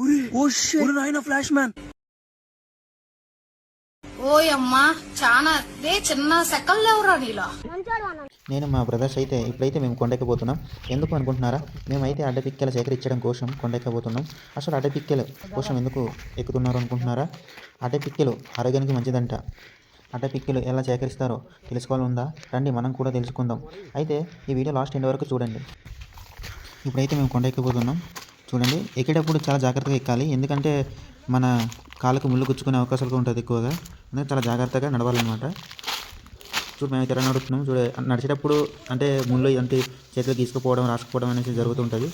నాయన flash man ఓయమ్మా చాలా రే చిన్న సెకండ్ లేవురా నీలో? నేను మా బ్రదర్స్ అయితే ఇప్పుడైతే మేము కొండెక్కబోతున్నాం ఎందుకు అనుకుంటున్నారా? మేమైతే అడ్డపిక్కలు సేకరించడం కోసం కొండెక్కబోతున్నాం అసలు అడ్డపిక్కలు కోసం ఎందుకు ఎక్కుతున్నారు అనుకుంటున్నారా? అడ్డపిక్కలు ఆరోగ్యానికి మంచిదంట. అడ్డపిక్కలు ఎలా సేకరిస్తారో తెలుసుకోవాలి ఉందా రండి మనం కూడా తెలుసుకుందాం. అయితే ఈ వీడియో లాస్ట్ ఎండ్ వరకు చూడండి. ఇప్పుడైతే మేము కొండ ఎక్కిపోతున్నాం చూడండి. ఎక్కేటప్పుడు చాలా జాగ్రత్తగా ఎక్కాలి. ఎందుకంటే మన కాళ్ళకు ముళ్ళు గుచ్చుకునే అవకాశాలు ఉంటుంది ఎక్కువగా. అందుకే చాలా జాగ్రత్తగా నడవాలన్నమాట. చూడు మేము ఎలా నడుస్తున్నాం చూడ నడిచేటప్పుడు అంటే ముళ్ళు అంటే చేతిలో తీసుకుపోవడం రాసుకుపోవడం అనేది జరుగుతుంటుంది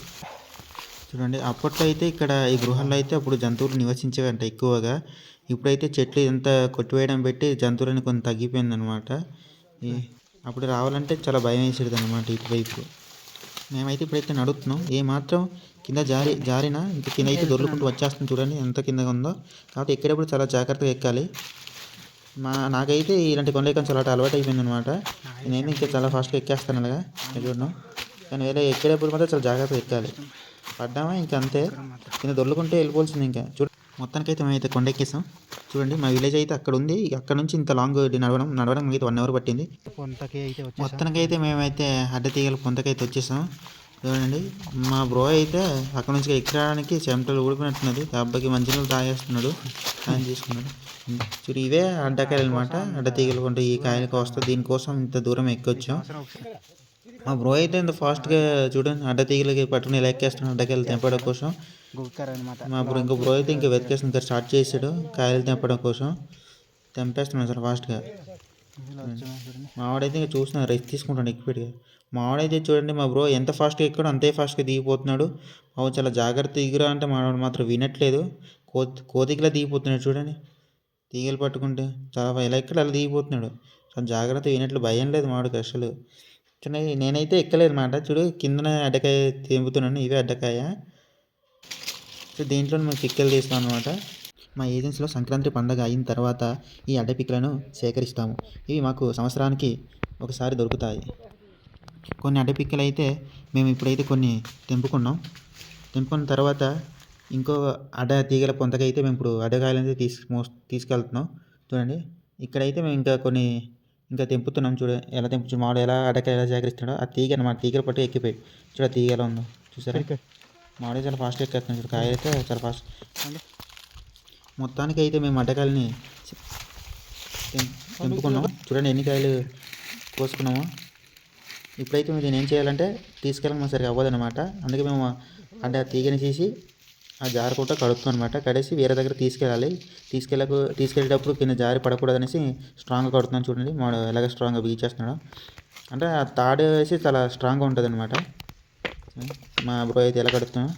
చూడండి అప్పట్లో అయితే ఇక్కడ ఈ గృహాల్లో అయితే అప్పుడు జంతువులు నివసించేవంట ఎక్కువగా. ఇప్పుడైతే చెట్లు ఇంత కొట్టివేయడం పెట్టి జంతువులని కొంత తగ్గిపోయిందనమాట ఈ అప్పుడు రావాలంటే చాలా భయం వేసేది అనమాట ఇటువైపు. మేమైతే ఇప్పుడైతే నడుపుతున్నాం. ఏ మాత్రం కింద జారి జారినా? ఇంకా కింద అయితే దొరుకుంటూ వచ్చేస్తుంది చూడండి ఎంత కింద ఉందో. కాబట్టి ఎక్కేటప్పుడు చాలా జాగ్రత్తగా ఎక్కాలి. మా నాకైతే ఇలాంటి కొండ ఎక్కడం చాలా అలవాటు అయిపోయింది అనమాట నేను ఇంకా చాలా ఫాస్ట్గా ఎక్కేస్తాను అలాగా. చూడడం కానీ వేరే ఎక్కేటప్పుడు మాత్రం చాలా జాగ్రత్తగా ఎక్కాలి. పడ్డామా? ఇంకా అంతే. కింద దొర్లుకుంటే వెళ్ళిపోవాల్సింది ఇంకా. చూడ. మొత్తానికైతే మేమైతే కొండ ఎక్కేసాం. చూడండి మా విలేజ్ అయితే అక్కడ ఉంది. అక్కడ నుంచి ఇంత లాంగ్ నడవడం నడవడం అయితే వన్ అవర్ పట్టింది. మొత్తానికైతే మేమైతే అడ్డ తీగల పొంతకైతే వచ్చేసాం. చూడండి. మా బ్రో అయితే అక్కడ నుంచి ఎక్కడానికి చెమటలు ఊడిపోయినట్టున్నది ఆ అబ్బాయికి మంచినీళ్ళు తాగేస్తున్నాడు. ఆయన తీసుకున్నాడు. చూడు ఇవే అడ్డకాయలు అనమాట అడ్డ తీగలు కొంటే ఈ కాయలు కోస్తా దీనికోసం ఇంత దూరం ఎక్కొచ్చాం. మా బ్రో అయితే ఇంత ఫాస్ట్గా చూడండి అడ్డ తీగలకి పట్టుకుని ఇలా ఎక్కేస్తున్నాడు అడ్డకాయలు తెంపడం కోసం. మా బ్రో ఇంకో బ్రో అయితే ఇంకా వెతికేస్తుంది ఇంకా స్టార్ట్ చేసాడు కాయలు తెంపడం కోసం. తెంపేస్తున్నాడు సార్ ఫాస్ట్గా. మావాడైతే ఇంకా చూస్తున్నాను రెస్ట్ తీసుకుంటాడు ఎక్కిపెట్టిగా మావాడైతే చూడండి మా బ్రో ఎంత ఫాస్ట్గా ఎక్కాడో అంతే ఫాస్ట్గా దిగిపోతున్నాడు. అవు చాలా జాగ్రత్త దిగురా అంటే మావాడు మాత్రం వినట్లేదు. కో కోతికిలా దిగిపోతున్నాడు చూడండి. తీగలు పట్టుకుంటే చాలా ఎలా ఎక్కడ అలా దిగిపోతున్నాడు. చాలా జాగ్రత్త వినట్లు భయం లేదు మావాడికి అసలు. చూడండి నేనైతే ఎక్కలేదు మాట. చూడు కిందన అడ్డకాయ తెంపుతున్నాను ఇవే అడ్డకాయ. సో దీంట్లో మేము చిక్కలు తీస్తాం అనమాట మా ఏజెన్సీలో సంక్రాంతి పండగ అయిన తర్వాత ఈ అడ్డ పిక్కలను సేకరిస్తాము. ఇవి మాకు సంవత్సరానికి ఒకసారి దొరుకుతాయి. కొన్ని అడ్డ పిక్కలు అయితే మేము ఇప్పుడైతే కొన్ని తెంపుకున్నాం. తెంపుకున్న తర్వాత ఇంకో అడ్డ తీగల పొంతకైతే మేము ఇప్పుడు అడ్డకాయలు అనేది తీసు మో తీసుకెళ్తున్నాం. చూడండి. ఇక్కడైతే మేము ఇంకా కొన్ని ఇంకా తెంపుతున్నాం చూడ. ఎలా తెంపు మామిడి ఎలా అడ్డకాయ ఎలా సేకరిస్తాడో ఆ తీగ అనమాట తీగల పట్టు ఎక్కిపోయి. చూడ తీగ ఎలా ఉందో. చూసారా? మామిడి చాలా ఫాస్ట్గా ఎక్కేస్తున్నాం చూడు కాయ అయితే చాలా ఫాస్ట్ మొత్తానికి అయితే మేము అడ్డకాయలని తెంపుకున్నాము. చూడండి ఎన్ని కాయలు కోసుకున్నాము. ఇప్పుడైతే మేము దీన్ని ఏం చేయాలంటే తీసుకెళ్ళడం సరిగా అవ్వదన్నమాట. అందుకే మేము అంటే ఆ తీగని చేసి ఆ జారకుండా కడుపుతాం అనమాట కడేసి వేరే దగ్గర తీసుకెళ్ళాలి. తీసుకెళ్ళకు తీసుకెళ్ళేటప్పుడు కింద జారి పడకూడదు అనేసి స్ట్రాంగ్గా కడుతున్నాం చూడండి. మా ఎలాగ స్ట్రాంగ్గా బీచేస్తున్నాడు అంటే ఆ తాడు వేసి చాలా స్ట్రాంగ్గా ఉంటుంది అనమాట మా బ్రో అయితే ఎలా కడుతున్నాం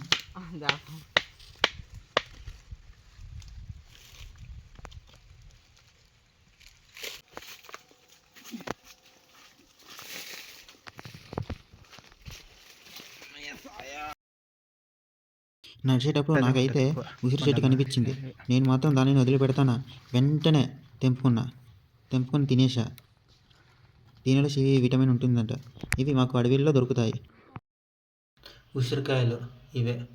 నడిచేటప్పుడు నాకైతే ఉసిరి చెట్టు కనిపించింది నేను మాత్రం దానిని వదిలిపెడతానా? వెంటనే తెంపుకున్నా. తెంపుకొని తినేసా దీనిలో సి విటమిన్ ఉంటుందంట. ఇవి మాకు అడవిలో దొరుకుతాయి. ఉసిరికాయలు ఇవే.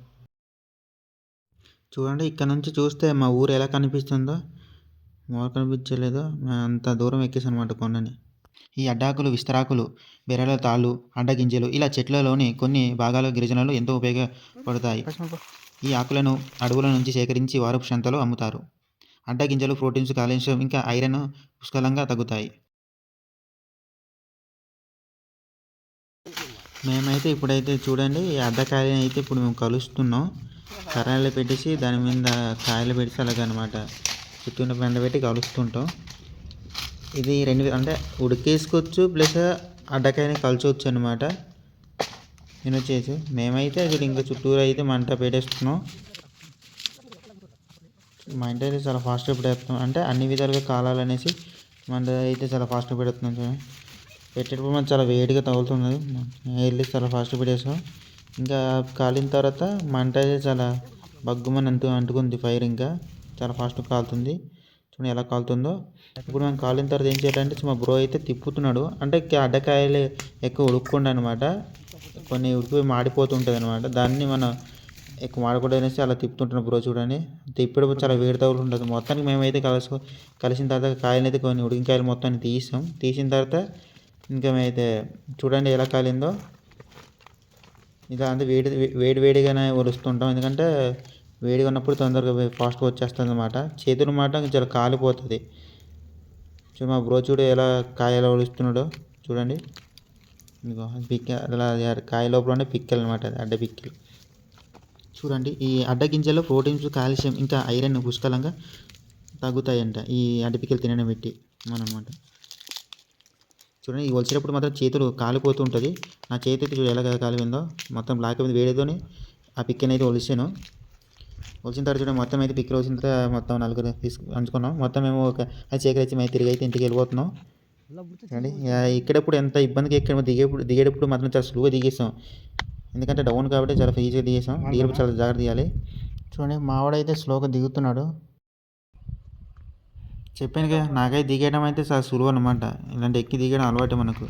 చూడండి ఇక్కడ నుంచి చూస్తే మా ఊరు ఎలా కనిపిస్తుందో. మాకు కనిపించలేదో? అంత దూరం ఎక్కేసాం అనమాట కొండని. ఈ అడ్డాకులు విస్తరాకులు బెరల తాళ్ళు అడ్డగింజలు ఇలా చెట్లలోని కొన్ని భాగాలు గిరిజనులు ఎంతో ఉపయోగపడతాయి. ఈ ఆకులను అడవుల నుంచి సేకరించి వారపు సంతలో అమ్ముతారు. అడ్డగింజలు ప్రోటీన్స్ కాల్షియం ఇంకా ఐరన్ పుష్కలంగా తగ్గుతాయి. మేమైతే ఇప్పుడైతే చూడండి ఈ అడ్డకాయని అయితే ఇప్పుడు మేము కలుస్తున్నాం. కర్రలు పెట్టేసి దాని మీద కాయలు పెట్టి అలాగనమాట. చుట్టూ బెండ పెట్టి కలుస్తుంటాం. ఇది రెండు అంటే ఉడికేసుకోవచ్చు ప్లస్ అడ్డకాయని కలచవచ్చు అనమాట నేను వచ్చేసి మేమైతే అసలు ఇంకా చుట్టూరు అయితే మంట పెట్టేస్తున్నాం. మా ఇంటి అయితే చాలా ఫాస్ట్గా పెట్టేస్తున్నాం. అంటే అన్ని విధాలుగా కాలాలనేసి మంట అయితే చాలా ఫాస్ట్గా పెడుతున్నాం చూడండి. పెట్టేటప్పుడు మనం చాలా వేడిగా తగులుతున్నది. వెళ్ళి చాలా ఫాస్ట్గా పెట్టేసాం. ఇంకా కాలిన తర్వాత మంట అయితే చాలా బగ్గుమని అంటూ అంటుకుంది ఫైర్ ఇంకా. చాలా ఫాస్ట్గా కాలుతుంది. చూడండి ఎలా కాలుతుందో. ఇప్పుడు మనం కాలిన తర్వాత ఏం చేయాలంటే మా బ్రో అయితే తిప్పుతున్నాడు. అంటే అడ్డకాయలు ఎక్కువ ఉడుక్కుండా అనమాట కొన్ని ఉడికిపోయి మాడిపోతుంటుంది అనమాట దాన్ని మనం ఎక్కువ మాడకూడదనేసి అలా తిప్పుతుంటున్నాం బ్రో చూడండి. తిప్పేటప్పుడు చాలా వేడి తగులు ఉంటుంది. మొత్తానికి మేమైతే కలుసు కలిసిన తర్వాత కాయలు అయితే కొన్ని ఉడికిన కాయలు మొత్తాన్ని తీసాం. తీసిన తర్వాత ఇంకా మేమైతే చూడండి ఎలా కాలిందో. ఇలా అంటే వేడి వేడి వేడిగానే ఒలుస్తుంటాం. ఎందుకంటే వేడిగా ఉన్నప్పుడు తొందరగా ఫాస్ట్గా వచ్చేస్తుంది అనమాట చేతులు మాట చాలా కాలిపోతుంది. చూడు మా బ్రో చూడు ఎలా కాయ ఎలా ఒలుస్తున్నాడో. చూడండి. ఇదిగో పిక్క అలా కాయ లోపల ఉండే పిక్కలు అనమాట అది అడ్డ పిక్కలు. చూడండి ఈ అడ్డ గింజల్లో ప్రోటీన్స్ కాల్షియం ఇంకా ఐరన్ పుష్కలంగా తగ్గుతాయంట ఈ అడ్డ పిక్కలు తినడం పెట్టి అనమాట చూడండి ఇవి వచ్చేటప్పుడు మాత్రం చేతులు కాలిపోతూ ఉంటుంది నా చేతి అయితే చూడు ఎలా కాలిపోయిందో. మొత్తం బ్లాక్ అయింది వేడితోనే. ఆ పిక్కని అయితే ఒలిసాను ఒలిసిన తర్వాత చూడండి మొత్తం అయితే పిక్కలు వచ్చిన తర్వాత మొత్తం నలుగురు తీసుకు పంచుకున్నాం. మొత్తం మేము ఒక అది సేకరించి మేము తిరిగి అయితే ఇంటికి వెళ్ళిపోతున్నాం. చూడండి ఇక ఇక్కడప్పుడు ఎంత ఇబ్బందిగా ఎక్కడ దిగేప్పుడు దిగేటప్పుడు మాత్రం చాలా స్లోగా దిగేసాం. ఎందుకంటే డౌన్ కాబట్టి చాలా ఈజీగా దిగేసాం. దిగేటప్పుడు చాలా జాగ్రత్త దిగాలి. చూడండి మావాడైతే స్లోగా దిగుతున్నాడు. చెప్పాను కదా నాకైతే దిగేయడం అయితే చాలా సులువు అనమాట ఇలాంటి ఎక్కి దిగడం అలవాటు మనకు.